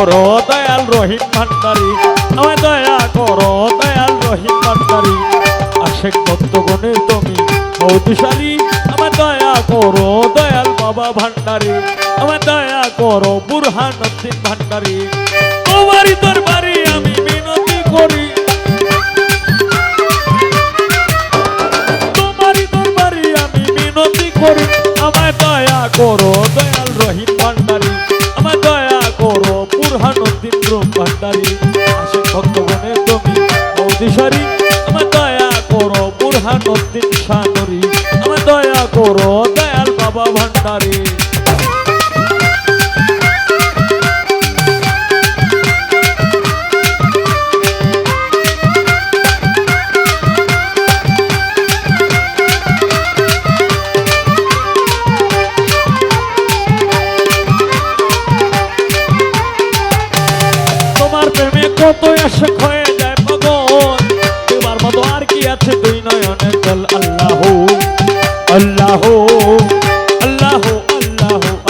করি দয়াল রহিম ভান্ডারি। আমায় দয়া করো দয়াল রহিম ভান্ডারি। আশেক ভক্তগণের তুমি বৌদিশালী আমায় দয়া করো দয়াল বাবা ভান্ডারি। আমায় দয়া করো বুরহান ভান্ডারি। তোমারই দরবারে আমি সারি। আমার দয়া করো বুড়হানুদ্দিন সারি। আল্লাহ আল্লাহ আল্লাহ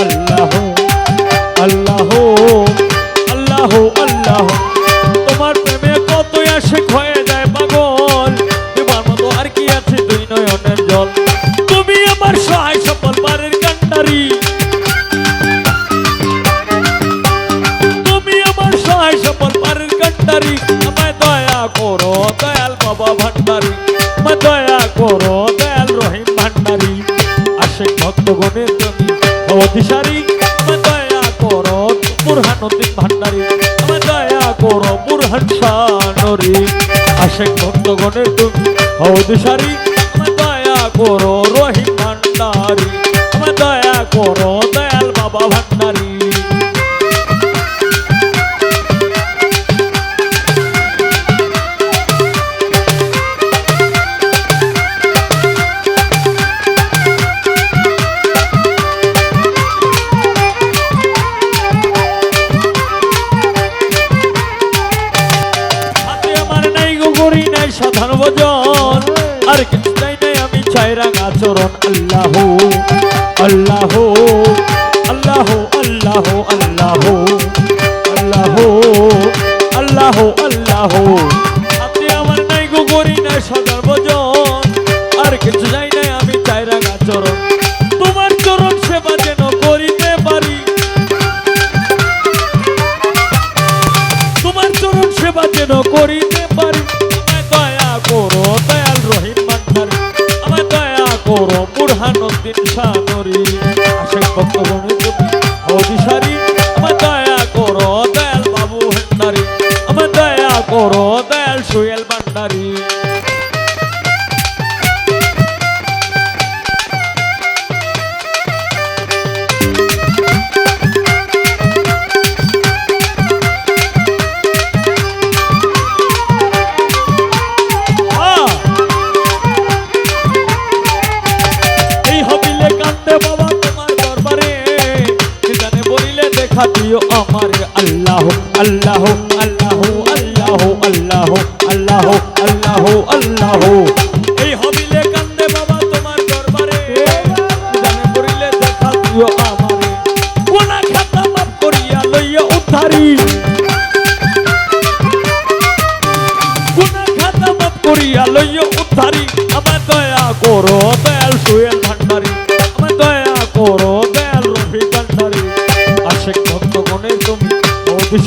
আল্লাহ আল্লাহ আল্লাহ আল্লাহ তোমার প্রেমে কত আসে হয়ে যায় পাগল। তোমার মতো আর কি আছে দুই নয়নের জল। তুমি আমার সহায় সফল বাড়ির কান্ডারি। তুমি আমার সহায় সফল বাড়ির কান্ডারি। আমায় দয়া করো, দয়াল বাবা ভান্ডারি। দয়া করো, দয়াল রহিম ভান্ডারি, আশেক ভক্তগণের তুমি অধিসারি দয়া করো, বুরহানুদ্দিন ভান্ডারি আমায় দয়া করো, বুরহান শানরি আশেক ভক্তগণের তুমি অধিসারি আমায় দয়া করো, রহিম ভান্ডারি আমায় দয়া করো, দয়াল বাবা ভান্ডারি। আর কিছু চাই নাই আমি চাই রাঙা চরণ, আল্লাহ আল্লাহ আল্লাহ আল্লাহ আল্লাহ আল্লাহ আল্লাহ আল্লাহ। হাতে আমার নাই গো গড়ি নাই সাধারণ ভজন, আর কিছু চাই নাই আমি চাই রাঙা চরণ। তোমার চরণ সেবা যেন করিতে পারি। তোমার চরণ সেবা যেন করিতে আশা দেখা দিও আমার আল্লাহ আল্লাহ আল্লাহ আল্লাহ আল্লাহ আল্লাহ আল্লাহ আল্লাহ। এই হবিলে কান্দে বাবা তোমার দরবারে। জানে বলিলে দেখা দিও আমারে। কোনা খাতা মাপ করিয়া লইয়া উদ্ধারি গুনা খাতা মাপ করিয়া লইয়া উদ্ধারি আমার দয়া করো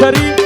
Charín.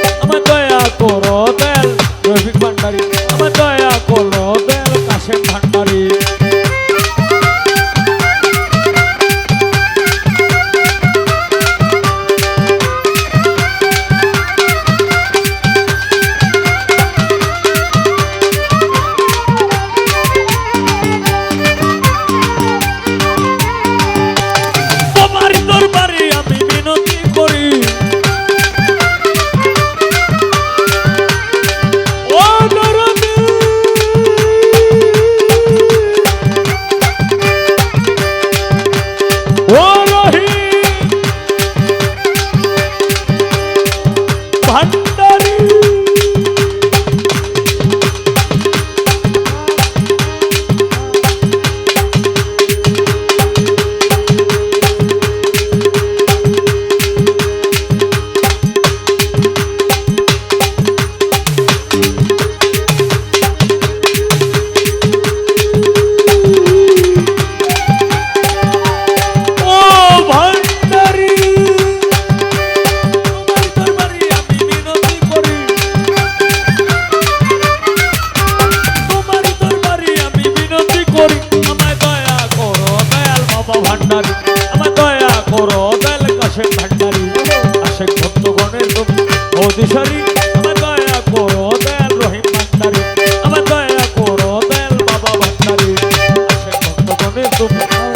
দিশারি আমার দয়া করো দয়াল রহিম ভান্ডারি। আমার দয়া করো দয়াল বাবা ভান্ডারি।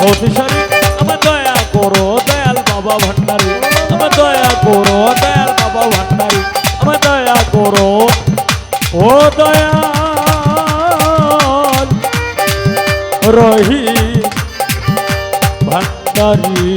ও দিশারি আমার দয়া করো দয়াল বাবা ভান্ডারি। আমার দয়া করো দয়াল বাবা ভান্ডারি। আমার দয়া করো, ও দয়া রহি ভান্ডারি।